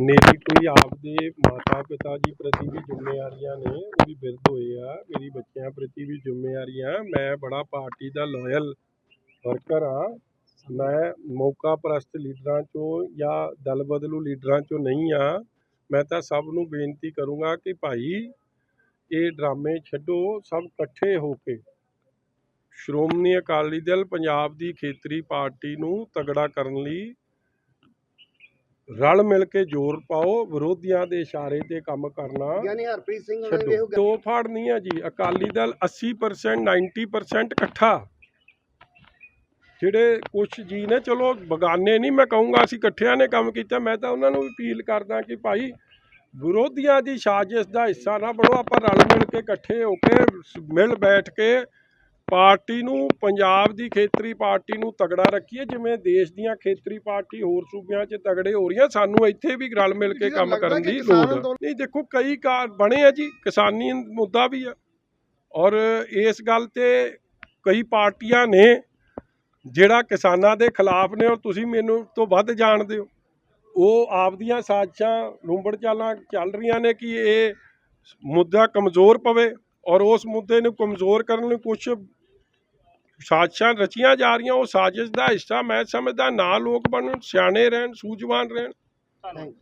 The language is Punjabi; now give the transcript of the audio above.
ਮੇਰੀ ਕੋਈ ਆਪਦੇ ਮਾਤਾ ਪਿਤਾ ਜੀ ਪ੍ਰਤੀ ਵੀ ਜ਼ਿੰਮੇਵਾਰੀਆਂ ਨੇ, ਉਹ ਵੀ ਬਿਰਧ ਹੋਏ ਆ, ਮੇਰੀ ਬੱਚਿਆਂ ਪ੍ਰਤੀ ਵੀ ਜ਼ਿੰਮੇਵਾਰੀਆਂ, ਮੈਂ ਬੜਾ ਪਾਰਟੀ ਦਾ ਲੋਇਲ ਵਰਕਰ ਆ, ਮੈਂ ਮੌਕਾ ਪ੍ਰਸਤ ਲੀਡਰਾਂ ਚੋਂ ਜਾਂ ਦਲ ਬਦਲੂ ਲੀਡਰਾਂ ਚੋਂ ਨਹੀਂ ਆ, ਮੈਂ ਤਾਂ ਸਭ ਨੂੰ ਬੇਨਤੀ ਕਰੂੰਗਾ ਕਿ ਭਾਈ ਇਹ ਡਰਾਮੇ ਛੱਡੋ, ਸਭ ਇਕੱਠੇ ਹੋ ਕੇ। ਸ਼੍ਰੋਮਣੀ ਅਕਾਲੀ ਦਲ ਪੰਜਾਬ ਦੀ ਖੇਤਰੀ ਪਾਰਟੀ ਨੂੰ ਤਗੜਾ ਕਰਨ ਲਈ ਰਲ ਮਿਲ ਕੇ ਜ਼ੋਰ ਪਾਓ ਵਿਰੋਧੀਆਂ ਦੇ ਇਸ਼ਾਰੇ ਤੇ ਕੰਮ ਕਰਨਾ ਯਾਨੀ ਹਰਪ੍ਰੀਤ ਸਿੰਘ ਛੱਡੋ। ਇਹੋ ਦੋ ਫਾੜ ਨਹੀਂ ਆ ਜੀ ਅਕਾਲੀ ਦਲ 80% 90% ਇਕੱਠਾ। ਜਿਹੜੇ ਕੁਛ ਜੀ ਨੇ ਚਲੋ ਬਗਾਨੇ ਨਹੀਂ ਮੈਂ ਕਹੂੰਗਾ ਅਸੀਂ ਇਕੱਠਿਆਂ ਨੇ ਕੰਮ ਕੀਤਾ ਮੈਂ ਤਾਂ ਉਹਨਾਂ ਨੂੰ ਵੀ ਅਪੀਲ ਕਰਦਾ ਕਿ ਭਾਈ ਵਿਰੋਧੀਆਂ ਦੀ ਸਾਜ਼ਿਸ਼ ਦਾ ਹਿੱਸਾ ਨਾ ਬਣੋ ਆਪਾਂ ਰਲ ਮਿਲ ਕੇ ਇਕੱਠੇ ਹੋ ਕੇ ਮਿਲ ਬੈਠ ਕੇ ਪਾਰਟੀ ਨੂੰ ਪੰਜਾਬ ਦੀ ਖੇਤਰੀ ਪਾਰਟੀ ਨੂੰ ਤਗੜਾ ਰੱਖੀਏ ਜਿਵੇਂ ਦੇਸ਼ ਦੀਆਂ ਖੇਤਰੀ ਪਾਰਟੀ ਹੋਰ ਸੂਬਿਆਂ 'ਚ ਤਗੜੇ ਹੋ ਰਹੀਆਂ ਸਾਨੂੰ ਇੱਥੇ ਵੀ ਰਲ ਮਿਲ ਕੇ ਕੰਮ ਕਰਨ ਦੀ ਲੋੜ ਨਹੀਂ ਦੇਖੋ ਕਈ ਕਾਰ ਬਣੇ ਆ ਜੀ ਕਿਸਾਨੀ ਮੁੱਦਾ ਵੀ ਆ। ਔਰ ਇਸ ਗੱਲ ਤੇ ਕਈ ਪਾਰਟੀਆਂ ਨੇ ਜਿਹੜਾ ਕਿਸਾਨਾਂ ਦੇ ਖਿਲਾਫ ਨੇ ਔਰ ਤੁਸੀਂ ਮੈਨੂੰ ਤੋਂ ਵੱਧ ਜਾਣਦੇ ਹੋ। ਉਹ ਆਪਦੀਆਂ ਸਾਜ਼ਿਸ਼ਾਂ ਲੁੰਬੜ ਚਾਲਾਂ ਚੱਲ ਰਹੀਆਂ ਨੇ ਕਿ ਇਹ ਮੁੱਦਾ ਕਮਜ਼ੋਰ ਪਵੇ ਔਰ ਉਸ ਮੁੱਦੇ ਨੂੰ ਕਮਜ਼ੋਰ ਕਰਨ ਲਈ ਕੁਝ ਸਾਜ਼ਿਸ਼ਾਂ ਰਚੀਆਂ ਜਾ ਰਹੀਆਂ, ਉਹ ਸਾਜ਼ਿਸ਼ ਦਾ ਹਿੱਸਾ ਮੈਂ ਸਮਝਦਾ, ਨਾ ਲੋਕ ਬਣਨ, ਸਿਆਣੇ ਰਹਿਣ, ਸੂਝਵਾਨ ਰਹਿਣ।